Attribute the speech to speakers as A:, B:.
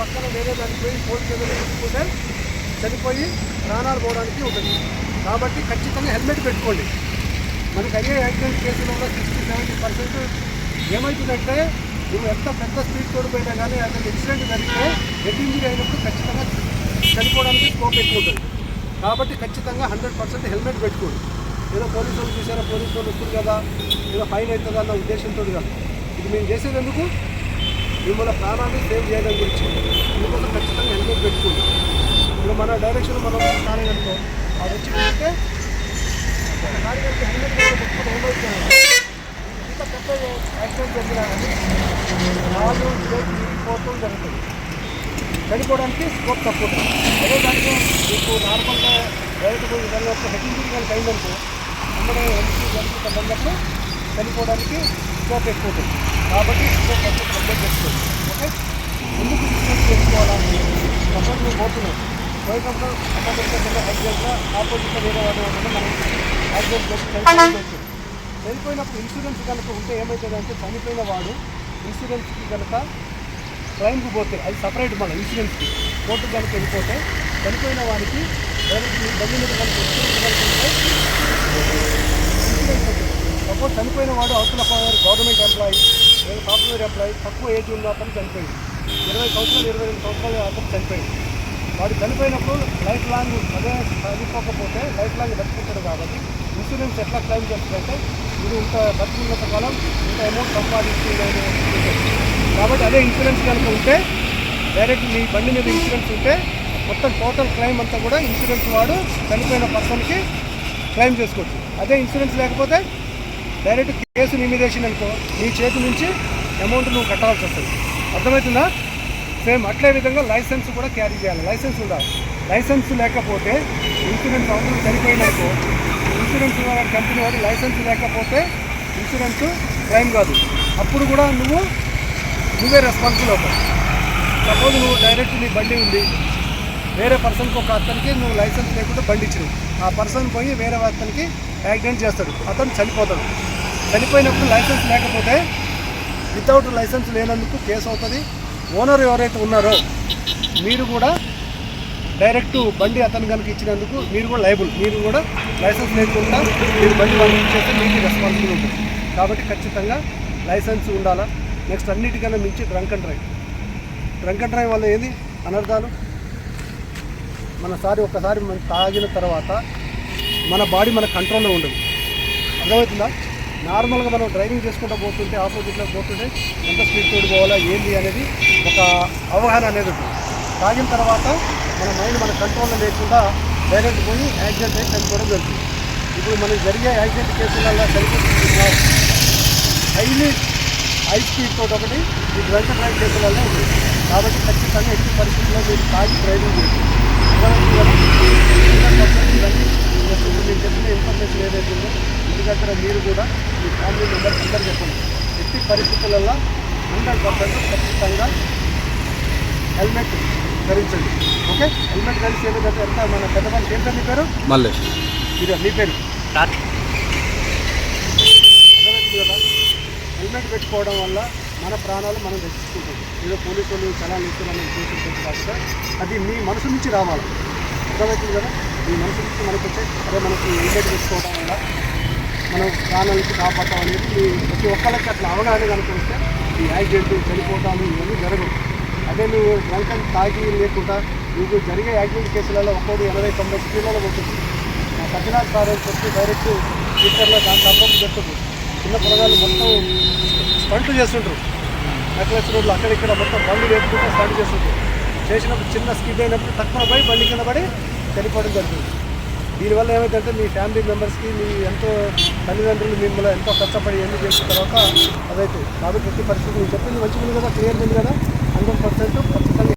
A: పక్కన వేరే దానికి పోయి ఫోన్ పేమెంట్ పెట్టుకుంటే చనిపోయి ప్రాణాలు పోవడానికి ఉంటుంది. కాబట్టి ఖచ్చితంగా హెల్మెట్ పెట్టుకోండి. మనకు అయ్యే యాక్సిడెంట్ కేసులో కూడా సిక్స్టీ సెవెంటీ పర్సెంట్ ఏమవుతుందంటే నువ్వు ఎంత పెద్ద స్పీడ్ తోడిపోయినా కానీ అతను ఎక్సిడెంట్ జరిగితే హెడ్ ఇంజరీ అయినప్పుడు ఖచ్చితంగా చనిపోవడానికి స్కోప్ ఎక్కువ ఉంటుంది. కాబట్టి ఖచ్చితంగా హండ్రెడ్ పర్సెంట్ హెల్మెట్ పెట్టుకోండి. ఏదో పోలీసు వాళ్ళు చూసారా? పోలీసు వాళ్ళు వస్తుంది కదా. ఏదో ఫైన్ అవుతుందా అన్న ఉద్దేశంతో కాదు. ఇది మేము ఎందుకు? మిమ్మల్ని ప్రాణాన్ని సేవ్ చేయడం గురించి ఇందుకోసం ఖచ్చితంగా హెల్మెట్ పెట్టుకోండి ఇప్పుడు మన డైరెక్షన్ మనం కానిగనుకో అది వచ్చి అంటే హెల్మెట్ పెట్టుకుంటే ఏమవుతుంది ఇంత పెద్ద యాక్సిడెంట్ జరిగినా కానీ నాలుగు చేతి జరుగుతుంది. చనిపోవడానికి స్కోప్ తక్కువ అదే దానికి మీకు నార్మల్గా డైరెక్ట్ విధంగా ఒక హెడ్ ఇంజరీ కనుక అయిందనుకో అమ్మడే ఎంపీ జరిగిన అన్నప్పుడు చనిపోవడానికి స్కోప్ ఎక్కువ ఉంటుంది. కాబట్టి కంప్లీట్ చేసుకోండి. ఓకే ఎందుకు ఇన్సూరెన్స్ చేసుకోవాలని? సపోజ్ నువ్వు పోతున్నావు పోయినప్పుడు అక్కడ యాక్సిడెంట్లో ఆపోజిట్లో వేరే వాడు ఉండడం మనం యాక్సిడెంట్ చేసి చనిపోవచ్చు చనిపోయినప్పుడు ఇన్సూరెన్స్ కనుక ఉంటే ఏమవుతుందంటే చనిపోయిన వాడు ఇన్సూరెన్స్కి కనుక క్లైమ్కి పోతే అది సపరేట్ మన ఇన్సూరెన్స్కి కోర్టు కనుక వెళ్ళిపోతే చనిపోయిన వాడికి బండి మీద కనుక ఇన్సూరెన్స్ కనుక ఉంటే ఇన్సూరెన్స్ సపోజ్ చనిపోయిన వాడు అవతల గవర్నమెంట్ ఎంప్లాయీ నేను సాఫ్ట్వేర్ ఎంప్లాయీ తక్కువ ఏజ్ ఉన్న అతను చనిపోయింది ఇరవై సంవత్సరాలు ఇరవై రెండు సంవత్సరాలు అతను చనిపోయింది వాడు చనిపోయినప్పుడు లైఫ్ లాంగ్ అదే చనిపోకపోతే లైఫ్ లాంగ్ బతుకుంటాడు కాబట్టి ఇన్సూరెన్స్ ఎట్లా క్లెయిమ్ చేస్తుందంటే మీరు ఇంత బతుకున్నంత కాలం ఇంత అమౌంట్ సంపాదించి కాబట్టి అదే ఇన్సూరెన్స్ కనుక ఉంటే డైరెక్ట్ మీ బండి మీద ఇన్సూరెన్స్ ఉంటే మొత్తం టోటల్ క్లెయిమ్ అంతా కూడా ఇన్సూరెన్స్ వాడు చనిపోయిన పర్సన్కి క్లెయిమ్ చేసుకోవచ్చు. అదే ఇన్సూరెన్స్ లేకపోతే డైరెక్ట్ కేసు నీ మీద వేసింది అనుకో నీ చేతి నుంచి అమౌంట్ నువ్వు కట్టాల్సి వస్తుంది. అర్థమవుతుందా? సేమ్ అట్లే విధంగా లైసెన్స్ కూడా క్యారీ చేయాలి. లైసెన్స్ ఉండాలి లైసెన్స్ లేకపోతే ఇన్సూరెన్స్ అవసరం చనిపోయిందనుకో ఇన్సూరెన్స్ కంపెనీ వాడి లైసెన్స్ లేకపోతే ఇన్సూరెన్స్ క్లెయిమ్ కాదు. అప్పుడు కూడా నువ్వు నువ్వే రెస్పాన్సిబుల్ అవుతావు. సపోజ్ నువ్వు డైరెక్ట్ నీ బండి ఉంది వేరే పర్సన్కి ఒక అతనికి నువ్వు లైసెన్స్ లేకుండా బండి ఇచ్చినావు. ఆ పర్సన్ పోయి వేరే అతనికి యాక్సిడెంట్ చేస్తాడు. అతను చనిపోతాడు. చనిపోయినప్పుడు లైసెన్స్ లేకపోతే వితౌట్ లైసెన్స్ లేనందుకు కేసు అవుతుంది. ఓనర్ ఎవరైతే ఉన్నారో మీరు కూడా డైరెక్ట్ బండి అతను కనుక ఇచ్చినందుకు మీరు కూడా లైబుల్. మీరు కూడా లైసెన్స్ లేకుండా మీరు బండి వాళ్ళకి ఇచ్చేస్తే మీకు రెస్పాన్సిబుల్ ఉంటుంది. కాబట్టి ఖచ్చితంగా లైసెన్స్ ఉండాలా? నెక్స్ట్ అన్నిటికన్నా మించి drunk and drive drunk and drive వల్ల ఏది? అనర్థాలు? మనసారి ఒకసారి మనం తాగిన తర్వాత మన బాడీ మన కంట్రోల్లో ఉండదు. అర్థమవుతుందా? నార్మల్గా మనం డ్రైవింగ్ చేసుకుంటూ పోతుంటే ఆపోజిట్లో పోతుంటే ఎంత స్పీడ్ తోడు పోవాలా ఏంది అనేది ఒక అవగాహన అనేది ఉంటుంది. తాగిన తర్వాత మన మైండ్ మన కంట్రోల్లో లేకుండా డైరెక్ట్ పోయి యాక్సిడెంట్ అయితే చనిపోవడం జరుగుతుంది. ఇప్పుడు మనకి జరిగే యాక్సిడెంట్ కేసులలో చనిపోతున్నారు హైలీ హై స్పీడ్ తోటి ఒకటి ఈ డ్రంక్ డ్రైవ్ కేసులలో ఉంది కాబట్టి ఖచ్చితంగా ఎట్టి పరిస్థితుల్లో మీరు తాగి డ్రైవింగ్ చేస్తుంది నేను చెప్పిన ఇన్ఫర్మేషన్ ఏదైతే ఉందో ఇంటి దగ్గర మీరు కూడా మీ ఫ్యామిలీ మెంబర్స్ అందరూ చెప్పండి ఎట్టి పరిస్థితులలో హండ్రెడ్ పర్సెంట్ ఖచ్చితంగా హెల్మెట్ ధరించండి ఓకే హెల్మెట్ ధరించి ఎందుకంటే ఎంత మన పెద్దవాళ్ళకి మీ పేరు?
B: మల్లేష్
A: ఇదే మీ పేరు హెల్మెట్ పెట్టుకోవడం వల్ల మన ప్రాణాలు మనం రక్షించుకుంటాం. ఏదో పోలీసు వాళ్ళు చలాలు ఇస్తున్నామని ఉద్దేశంతో కాకుండా అది మీ మనసు నుంచి రావాలి. అర్థమవుతుంది కదా? మీ మనసు నుంచి మనకు వచ్చే అదే మనకి హెల్మెట్ చేసుకోవడం వల్ల మనం ప్రాణాలకి కాపాడటం అనేది మీ ప్రతి ఒక్కరికి అట్లా అవగాహన కనుకొస్తే ఈ యాక్సిడెంట్ చనిపోవటాలు ఇవన్నీ జరగవు. అదే నువ్వు డ్రంక్ తాగి లేకుండా నీకు జరిగే యాక్సిడెంట్ కేసులలో ఒక్కోటి ఎనభై తొంభై స్పీడ్లలో ఉంటుంది మా సత్యనాథ్ సార్ చెప్పి డైరెక్ట్ ట్విట్టర్లో దాని తప్పకు చెప్తుంది చిన్న పొరగాలు మొత్తం స్టంట్లు చేస్తుంటారు నెక్లెస్ రోడ్లు అక్కడిక్కడ మొత్తం బండ్లు వేసుకుంటూ స్టంట్ చేస్తుంటారు చేసినప్పుడు చిన్న స్కిడ్ అయినప్పుడు తక్కువ పోయి బండి కింద పడి చనిపోవడం జరుగుతుంది దీనివల్ల ఏమైందంటే మీ ఫ్యామిలీ మెంబర్స్కి మీ ఎంతో తల్లిదండ్రులు మిమ్మల్ని ఎంతో కష్టపడి ఎన్ని చేసిన తర్వాత అదైతే. కాబట్టి ప్రతి పరిస్థితి. నేను చెప్పింది మంచిగా కదా క్లియర్ ఉంది కదా? హండ్రెడ్ పర్సెంట్ ఖచ్చితంగా